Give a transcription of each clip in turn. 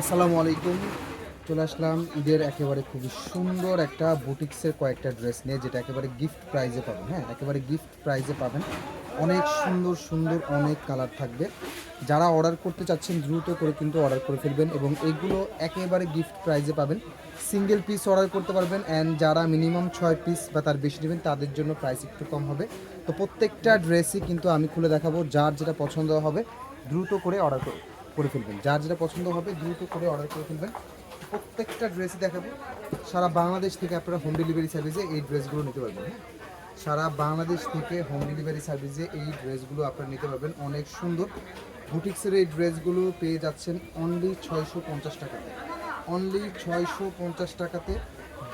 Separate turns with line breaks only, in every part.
আসসালামু আলাইকুম। চলে আসলাম ঈদের একেবারে খুবই সুন্দর একটা বুটিক্সের কয়েকটা ড্রেস নিয়ে, যেটা একেবারে গিফট প্রাইজে পাবেন। হ্যাঁ একেবারে গিফট প্রাইজে পাবেন। অনেক সুন্দর সুন্দর অনেক কালার থাকবে। যারা অর্ডার করতে চাচ্ছেন, দ্রুত করে কিন্তু অর্ডার করে ফেলবেন এবং এগুলো একেবারে গিফট প্রাইজে পাবেন। সিঙ্গেল পিস অর্ডার করতে পারবেন অ্যান্ড যারা মিনিমাম ছয় পিস বা তার বেশি নেবেন, তাদের জন্য প্রাইস একটু কম হবে। তো প্রত্যেকটা ড্রেসই কিন্তু আমি খুলে দেখাবো, যার যেটা পছন্দ হবে, দ্রুত করে অর্ডার করে করে ফেলবেন। যার যেটা পছন্দ হবে দ্রুত করে অর্ডার করে ফেলবেন। প্রত্যেকটা ড্রেসই দেখাবো। সারা বাংলাদেশ থেকে আপনারা হোম ডেলিভারি সার্ভিসে এই ড্রেসগুলো নিতে পারবেন হ্যাঁ? সারা বাংলাদেশ থেকে হোম ডেলিভারি সার্ভিসে এই ড্রেসগুলো আপনারা নিতে পারবেন। অনেক সুন্দর। বুটিক্সের এই ড্রেসগুলো পেয়ে যাচ্ছেন অনলি ছয়শো পঞ্চাশ টাকাতে। অনলি ছয়শো পঞ্চাশ টাকাতে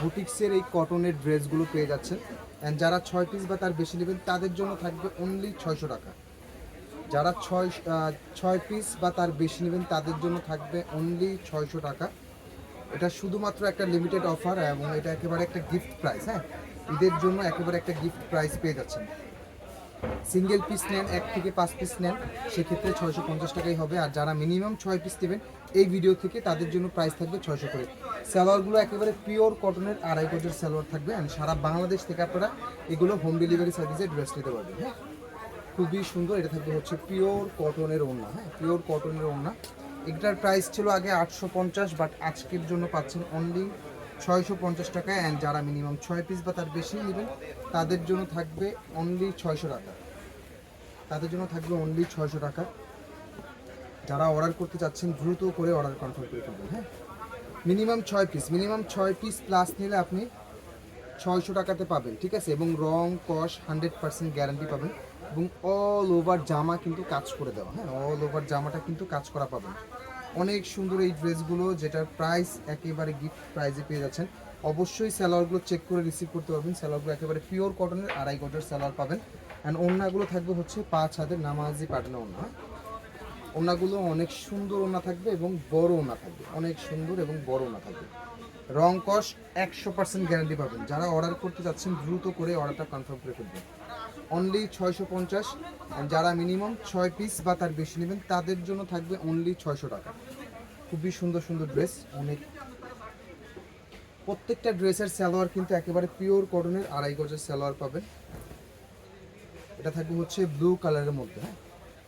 বুটিক্সের এই কটনের ড্রেসগুলো পেয়ে যাচ্ছেন। অ্যান্ড যারা ছয় পিস বা তার বেশি নেবেন, তাদের জন্য থাকবে অনলি ছয়শো টাকা। যারা ছয় ছয় পিস বা তার বেশি নেবেন, তাদের জন্য থাকবে অনলি ছয়শো টাকা। এটা শুধুমাত্র একটা লিমিটেড অফার এবং এটা একেবারে একটা গিফট প্রাইস হ্যাঁ? ঈদের জন্য একেবারে একটা গিফট প্রাইস পেয়ে যাচ্ছেন। সিঙ্গেল পিস নেন, এক থেকে পাঁচ পিস নেন, সেক্ষেত্রে ছয়শো পঞ্চাশ টাকাই হবে। আর যারা মিনিমাম ছয় পিস নেবেন, এই ভিডিও থেকে তাদের জন্য প্রাইস থাকবে ছয়শো করে। সালোয়ারগুলো একেবারে পিওর কটনের আড়াই গজের সালোয়ার থাকবে। অ্যান্ড সারা বাংলাদেশ থেকে আপনারা এগুলো হোম ডেলিভারি সার্ভিসে ড্রেস নিতে পারবেন হ্যাঁ? খুবই সুন্দর। এটা থাকবে হচ্ছে পিওর কটনের ওড়না হ্যাঁ? পিওর কটনের ওড়না। এটার প্রাইস ছিল আগে আটশো পঞ্চাশ বাট আজকের জন্য পাচ্ছেন অনলি ছয়শো পঞ্চাশ টাকায়। অ্যান্ড যারা মিনিমাম ছয় পিস বা তার বেশি নেবেন, তাদের জন্য থাকবে অনলি ছয়শো টাকা। তাদের জন্য থাকবে অনলি ছয়শো টাকা। যারা অর্ডার করতে চাচ্ছেন, দ্রুত করে অর্ডার কনফার্ম করে ফেলবেন হ্যাঁ? মিনিমাম ছয় পিস মিনিমাম ছয় পিস প্লাস নিলে আপনি ছয়শো টাকাতে পাবেন, ঠিক আছে? এবং রং কস হান্ড্রেড পার্সেন্ট গ্যারান্টি পাবেন। এবং অল ওভার জামা কিন্তু কাজ করে দেওয়া হ্যাঁ? অল ওভার জামাটা কিন্তু কাজ করা পাবেন। অনেক সুন্দর এই ড্রেসগুলো যেটার প্রাইস একেবারে গিফট প্রাইজে পেয়ে যাচ্ছেন। অবশ্যই স্যালোয়ারগুলো চেক করে রিসিভ করতে পারবেন। স্যালোয়ারগুলো একেবারে পিওর কটনের আড়াই গজের স্যালোয়ার পাবেন। অ্যান্ড ওড়নাগুলো থাকবে হচ্ছে পাঁচ হাতের নামাজি পাটনা ওড়না হ্যাঁ? ওড়নাগুলো অনেক সুন্দর ওড়না থাকবে এবং বড় ওড়না থাকবে। অনেক সুন্দর এবং বড় ওড়না থাকবে। রং কস একশো পার্সেন্ট গ্যারান্টি পাবেন। যারা অর্ডার করতে যাচ্ছেন, দ্রুত করে অর্ডারটা কনফার্ম করে ফেলবেন। অনলি ছয়শো পঞ্চাশ যারা মিনিমাম ছয় পিস বা তার বেশি নেবেন, তাদের জন্য থাকবে অনলি ছয়শো টাকা। খুবই সুন্দর সুন্দর ড্রেস অনেক প্রত্যেকটা ড্রেসের সালোয়ার কিন্তু একেবারে পিওর কটনের আড়াই গজের সালোয়ার পাবেন। এটা থাকবে হচ্ছে ব্লু কালারের মধ্যে হ্যাঁ?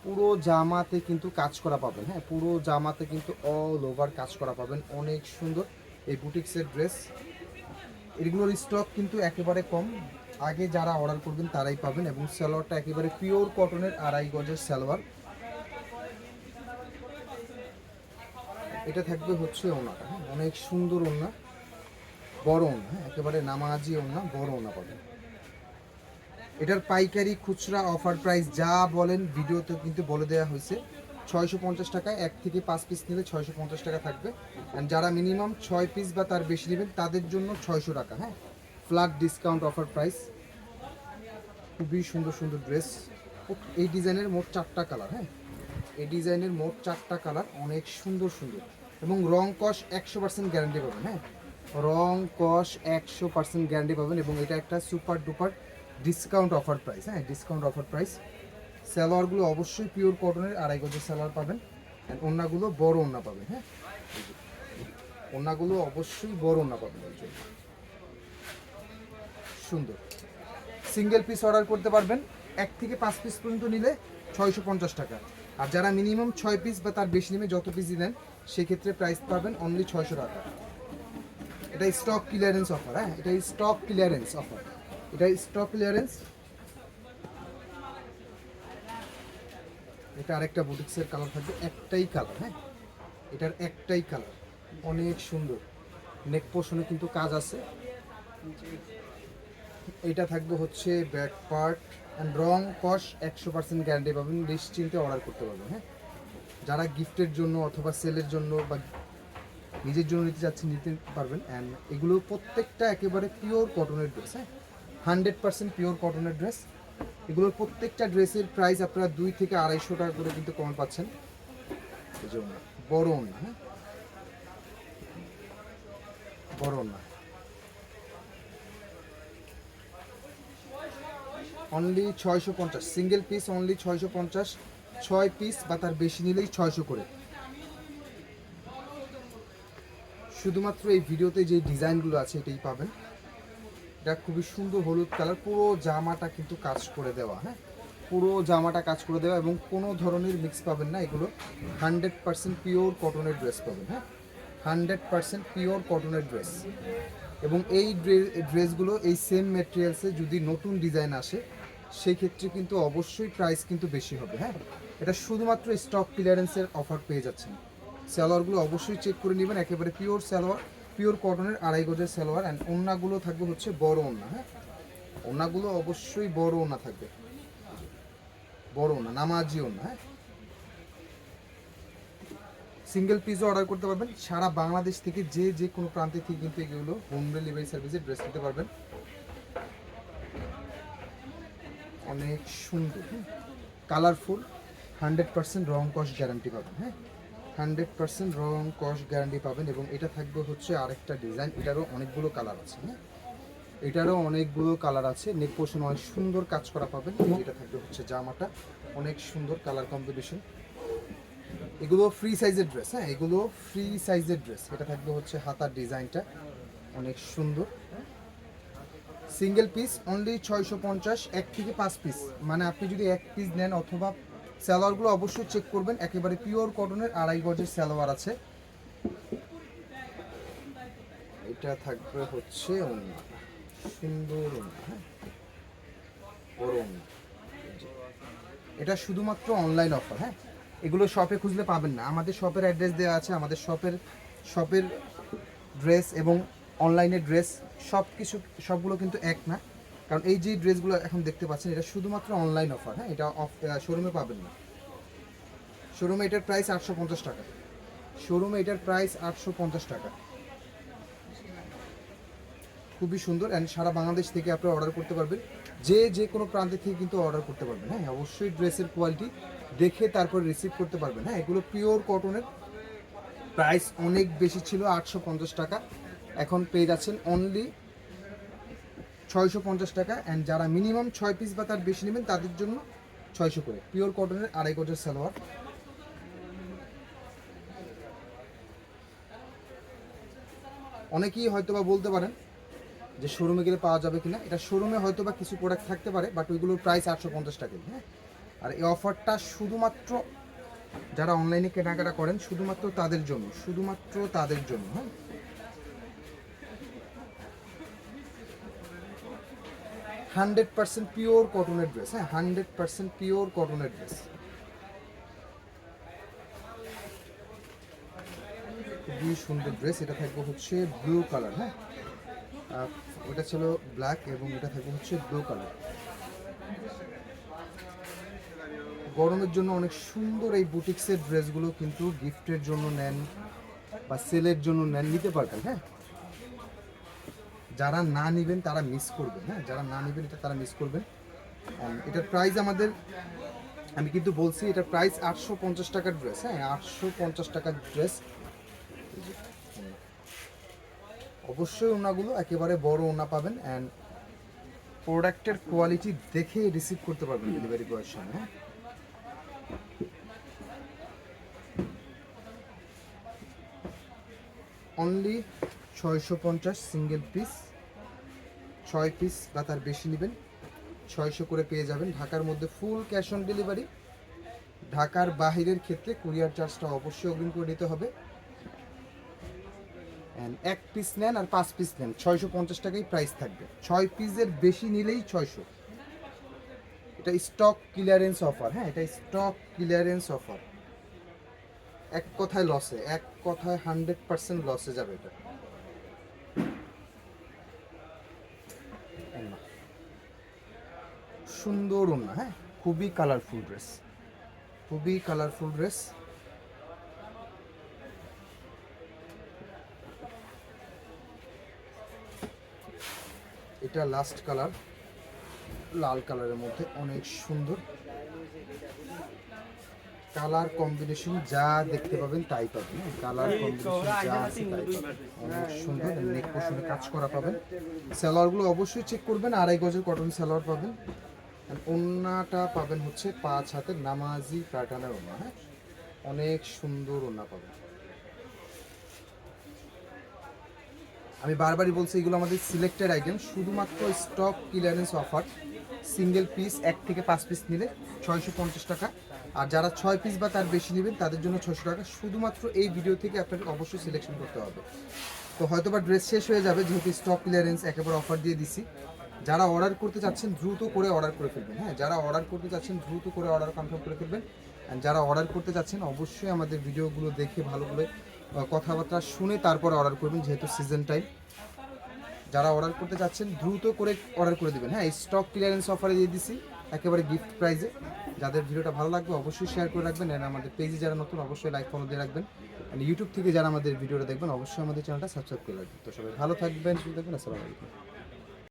পুরো জামাতে কিন্তু কাজ করা পাবেন হ্যাঁ? পুরো জামাতে কিন্তু অল ওভার কাজ করা পাবেন, অনেক সুন্দর। এই বুটিক্সের ড্রেস এগুলোর স্টক কিন্তু একেবারে কম। আগে যারা অর্ডার করবেন তারাই পাবেন এবং সালোয়ারটা একেবারে পিওর কটনের আড়াই গজের সালোয়ার। এটা থাকবে হচ্ছে ওনাটা হ্যাঁ অনেক সুন্দর ওনা। বড় ওনা হ্যাঁ একেবারে নামাজি ওনা, বড় ওনা পাবেন। এটার পাইকারি খুচরা অফার প্রাইস যা বলেন ভিডিওতে কিন্তু বলে দেওয়া হয়েছে। ছয়শো পঞ্চাশ টাকায় এক থেকে পাঁচ পিস নিলে ছয়শো পঞ্চাশ টাকা থাকবে। অ্যান্ড যারা মিনিমাম ছয় পিস বা তার বেশি নেবেন, তাদের জন্য ছয়শো টাকা হ্যাঁ? ফ্ল্যাট ডিসকাউন্ট অফার প্রাইস খুবই সুন্দর সুন্দর ড্রেস এই ডিজাইনের মোট চারটা কালার হ্যাঁ? এই ডিজাইনের মোট চারটা কালার অনেক সুন্দর সুন্দর। এবং রং কস একশো পার্সেন্ট গ্যারান্টি পাবেন হ্যাঁ? রং কস একশো পার্সেন্ট গ্যারান্টি পাবেন এবং এটা একটা super duper discount offer price হ্যাঁ? ডিসকাউন্ট অফার প্রাইস সালোয়ারগুলো অবশ্যই পিওর কটনের আড়াই গজের সালোয়ার পাবেন। ওড়নাগুলো বড় ওড়না পাবেন হ্যাঁ। ওড়নাগুলো অবশ্যই বড় ওড়না পাবেন সুন্দর। সিঙ্গেল পিস অর্ডার করতে পারবেন, এক থেকে পাঁচ পিস পর্যন্ত নিলে ছয়শো পঞ্চাশ টাকা। আর যারা মিনিমাম ছয় পিস বা তার বেশি নেবে যত পিসই নেন, সেক্ষেত্রে প্রাইস পাবেন অনলি ছয়শো টাকা। এটা স্টক ক্লিয়ারেন্স অফার হ্যাঁ? এটা স্টক ক্লিয়ারেন্স অফার এটা স্টক ক্লিয়ারেন্স এটা আরেকটা বুটিক্সের কালার থাকবে একটাই কালার হ্যাঁ? এটার একটাই কালার অনেক সুন্দর। নেক পোর্শনে কিন্তু কাজ আছে। এটা থাকবে হচ্ছে ব্যাক পার্ট অ্যান্ড রং কস একশো পার্সেন্ট গ্যারান্টি পাবেন, নিশ্চিন্তে অর্ডার করতে পারবেন হ্যাঁ? যারা গিফটের জন্য অথবা সেলের জন্য বা নিজের জন্য নিতে যাচ্ছেন নিতে পারবেন। অ্যান্ড এগুলো প্রত্যেকটা একেবারে পিওর কটনের ড্রেস হ্যাঁ? হান্ড্রেড পার্সেন্ট পিওর কটনের ড্রেস এগুলোর প্রত্যেকটা ড্রেসের প্রাইস আপনারা দুই থেকে আড়াইশো টাকা করে কিন্তু কম পাচ্ছেন। বড় হ্যাঁ? বড় না অনলি ছয়শো পঞ্চাশ সিঙ্গেল পিস অনলি ছয়শো পঞ্চাশ, ছয় পিস বা তার বেশি নিলেই ছয়শো করে। শুধুমাত্র এই ভিডিওতে যে ডিজাইনগুলো আছে এটাই পাবেন। এটা খুবই সুন্দর হলুদ কালার, পুরো জামাটা কিন্তু কাজ করে দেওয়া হ্যাঁ? পুরো জামাটা কাজ করে দেওয়া এবং কোনো ধরনের মিক্স পাবেন না, এগুলো হান্ড্রেড পার্সেন্ট পিওর কটনের ড্রেস পাবেন হ্যাঁ? হান্ড্রেড পার্সেন্ট পিওর কটনের ড্রেস এবং এই ড্রে- ড্রেসগুলো এই সেম মেটেরিয়ালসে যদি নতুন ডিজাইন আসে সেই ক্ষেত্রে কিন্তু অবশ্যই প্রাইস কিন্তু বেশি হবে হ্যাঁ? এটা শুধুমাত্র স্টক ক্লিয়ারেন্সের অফার পেয়ে যাচ্ছেন। সালোয়ারগুলো অবশ্যই চেক করে নেবেন, একেবারে পিওর সালোয়ার পিওর কটনের আড়াই গজের সালোয়ার অ্যান্ড ওড়নাগুলো থাকবে হচ্ছে বড় ওড়না হ্যাঁ? ওড়নাগুলো অবশ্যই বড় ওড়না থাকবে। বড় ওড়না নামাজি ওড়না হ্যাঁ? সিঙ্গেল পিসও অর্ডার করতে পারবেন। সারা বাংলাদেশ থেকে যে যে কোনো প্রান্তে থেকে কিন্তু এগুলো হোম ডেলিভারি সার্ভিসে ড্রেস নিতে পারবেন। অনেক সুন্দর কালারফুল হান্ড্রেড পার্সেন্ট রং কস্ট গ্যারান্টি পাবেন হ্যাঁ? হান্ড্রেড পার্সেন্ট রং, কস্ট গ্যারান্টি পাবেন এবং এটা থাকবে হচ্ছে আরেকটা ডিজাইন। এটারও অনেকগুলো কালার আছে হ্যাঁ? এটারও অনেকগুলো কালার আছে। নেক পোর্শন অনেক সুন্দর কাজ করা পাবেন এটা থাকবে হচ্ছে জামাটা। অনেক সুন্দর কালার কম্বিনেশন। এগুলো ফ্রি সাইজের ড্রেস হ্যাঁ? এগুলো ফ্রি সাইজের ড্রেস। এটা থাকবে হচ্ছে হাতার ডিজাইনটা। অনেক সুন্দর সিঙ্গেল পিস, অনলি ছয়শো পঞ্চাশ, এক থেকে পাঁচ পিস। মানে আপনি যদি এক পিস নেন অথবা সালোয়ারগুলো অবশ্যই চেক করবেন। একেবারে পিওর কটনের আড়াই গজের সালোয়ার আছে। এটা থাকবে হচ্ছে সুন্দর হ্যাঁ। এটা শুধুমাত্র অনলাইন অফার হ্যাঁ? এগুলো শপে খুঁজলে পাবেন না। আমাদের শপের অ্যাড্রেস দেওয়া আছে, আমাদের শপের শপের ড্রেস এবং অনলাইনের ড্রেস সব কিছু সবগুলো কিন্তু এক না। কারণ এই যে ড্রেসগুলো এখন দেখতে পাচ্ছেন, এটা শুধুমাত্র অনলাইন অফার হ্যাঁ? এটা অফ শোরুমে পাবেন না। শোরুমে এটার প্রাইস আটশো পঞ্চাশ টাকা। শোরুমে এটার প্রাইস আটশো পঞ্চাশ টাকা। খুবই সুন্দর অ্যান্ড সারা বাংলাদেশ থেকে আপনি অর্ডার করতে পারবেন। যে যে কোনো প্রান্তে থেকে কিন্তু অর্ডার করতে পারবেন হ্যাঁ? অবশ্যই ড্রেসের কোয়ালিটি দেখে তারপর রিসিভ করতে পারবেন হ্যাঁ? এগুলো পিওর কটনের প্রাইস অনেক বেশি ছিল, আটশো পঞ্চাশ টাকা। এখন পেয়ে যাচ্ছেন অনলি ছয়শো পঞ্চাশ টাকা অ্যান্ড যারা মিনিমাম ছয় পিস বা তার বেশি নেবেন, তাদের জন্য ছয়শো করে। পিওর কটনের আড়াই গজের সালোয়ার। অনেকেই হয়তো বা বলতে পারেন যে শোরুমে গেলে পাওয়া যাবে কিনা। এটা শোরুমে হয়তো বা কিছু প্রোডাক্ট থাকতে পারে বাট ওইগুলোর প্রাইস আটশো পঞ্চাশ টাকা হ্যাঁ? আর এই অফারটা শুধুমাত্র যারা অনলাইনে কেনাকাটা করেন, শুধুমাত্র তাদের জন্য, শুধুমাত্র তাদের জন্য হ্যাঁ? হান্ড্রেড পার্সেন্ট পিওর কটনের ড্রেস হ্যাঁ হান্ড্রেড পার্সেন্ট পিওর কটনের ড্রেস। খুবই সুন্দর ড্রেস, এটা থাকবে হচ্ছে ব্লু কালার হ্যাঁ। ওটা ছিল ব্ল্যাক এবং এটা থাকবে হচ্ছে ব্লু কালার। গরমের জন্য অনেক সুন্দর এই বুটিক্সের ড্রেসগুলো কিন্তু গিফটের জন্য নেন বা সেলের জন্য নেন, নিতে পারবেন হ্যাঁ। যারা না নেবেন, তারা মিস করবেন হ্যাঁ? যারা না নেবেন, এটা তারা মিস করবেন। এটার প্রাইস আমাদের, আমি কিন্তু বলছি, এটার প্রাইস আটশো পঞ্চাশ টাকার ড্রেস হ্যাঁ? আটশো পঞ্চাশ টাকার ড্রেস অবশ্যই ওনাগুলো একেবারে বড় ওনা পাবেন অ্যান্ড প্রোডাক্টের কোয়ালিটি দেখে রিসিভ করতে পারবেন ডেলিভারি বয়ের সঙ্গে হ্যাঁ? অনলি ছয়শো পঞ্চাশ সিঙ্গেল পিস। ছয় পিস বা তার বেশি নেবেন, ছয়শো করে পেয়ে যাবেন। ঢাকার মধ্যে ফুল ক্যাশ অন ডেলিভারি। ঢাকার বাহিরের ক্ষেত্রে কুরিয়ার চার্জটা অবশ্যই অগ্রিম করে দিতে হবে। এক পিস নেন আর পাঁচ পিস নেন, ছয়শো পঞ্চাশ টাকাই প্রাইস থাকবে। ছয় পিসের বেশি নিলেই ছয়শো। এটা স্টক ক্লিয়ারেন্স অফার হ্যাঁ এটা স্টক ক্লিয়ারেন্স অফার এক কথায় লসে এক কথায় হান্ড্রেড পার্সেন্ট লসে যাবে এটা ওড়না। সুন্দর ওড়না হ্যাঁ? খুবই কালারফুল ড্রেস খুবই কালারফুল ড্রেস এটা লাস্ট কালার লাল কালারের মধ্যে অনেক সুন্দর। কালার কম্বিনেশন যা দেখতে পাবেন তাই পাবেন কালার কম্বিনেশন যা আছে তাই পাবেন। অনেক সুন্দর নেক পোষণে কাজ করা পাবেন। সালোয়ারগুলো অবশ্যই চেক করবেন, আড়াই গজের কটন সালোয়ার পাবেন। ওন্নাটা পাবেন হচ্ছে পাঁচ হাতের নামাজি প্যাটার্নের ওন্না হ্যাঁ? অনেক সুন্দর ওনা পাবেন। আমি বারবারই বলছি, এগুলো আমাদের সিলেক্টেড আইটেম শুধুমাত্র stock clearance offer single piece এক থেকে পাঁচ পিস নিলে ছয়শো পঞ্চাশ টাকা। আর যারা ছয় পিস বা তার বেশি নেবেন, তাদের জন্য ছশো টাকা। শুধুমাত্র এই ভিডিও থেকে আপনাকে অবশ্যই সিলেকশন করতে হবে। তো হয়তো বা ড্রেস শেষ হয়ে যাবে, যেহেতু স্টক ক্লিয়ারেন্স একেবারে অফার দিয়ে দিছি। যারা অর্ডার করতে চাচ্ছেন, দ্রুত করে অর্ডার করে ফেলবেন। হ্যাঁ যারা অর্ডার করতে চাচ্ছেন, দ্রুত করে অর্ডার কনফার্ম করে ফেলবেন। অ্যান্ড যারা অর্ডার করতে চাচ্ছেন, অবশ্যই আমাদের ভিডিওগুলো দেখে ভালো করে কথাবার্তা শুনে তারপরে অর্ডার করবেন, যেহেতু সিজন টাইম যারা অর্ডার করতে চাচ্ছেন, দ্রুত করে অর্ডার করে দেবেন। হ্যাঁ স্টক ক্লিয়ারেন্স অফারে দিয়ে দিছি, একেবারে গিফট প্রাইজে যাদের ভিডিওটা ভালো লাগবে, অবশ্যই শেয়ার করে রাখবেন। আর আমাদের পেজে যারা নতুন, অবশ্যই লাইক ফলো দিয়ে রাখবেন। আর ইউটিউব থেকে যারা আমাদের ভিডিওটা দেখবেন, অবশ্যই আমাদের চ্যানেলটা সাবস্ক্রাইব করে রাখবেন। তো সবাই ভালো থাকবেন, সুস্থ থাকবেন। আসসালামু আলাইকুম।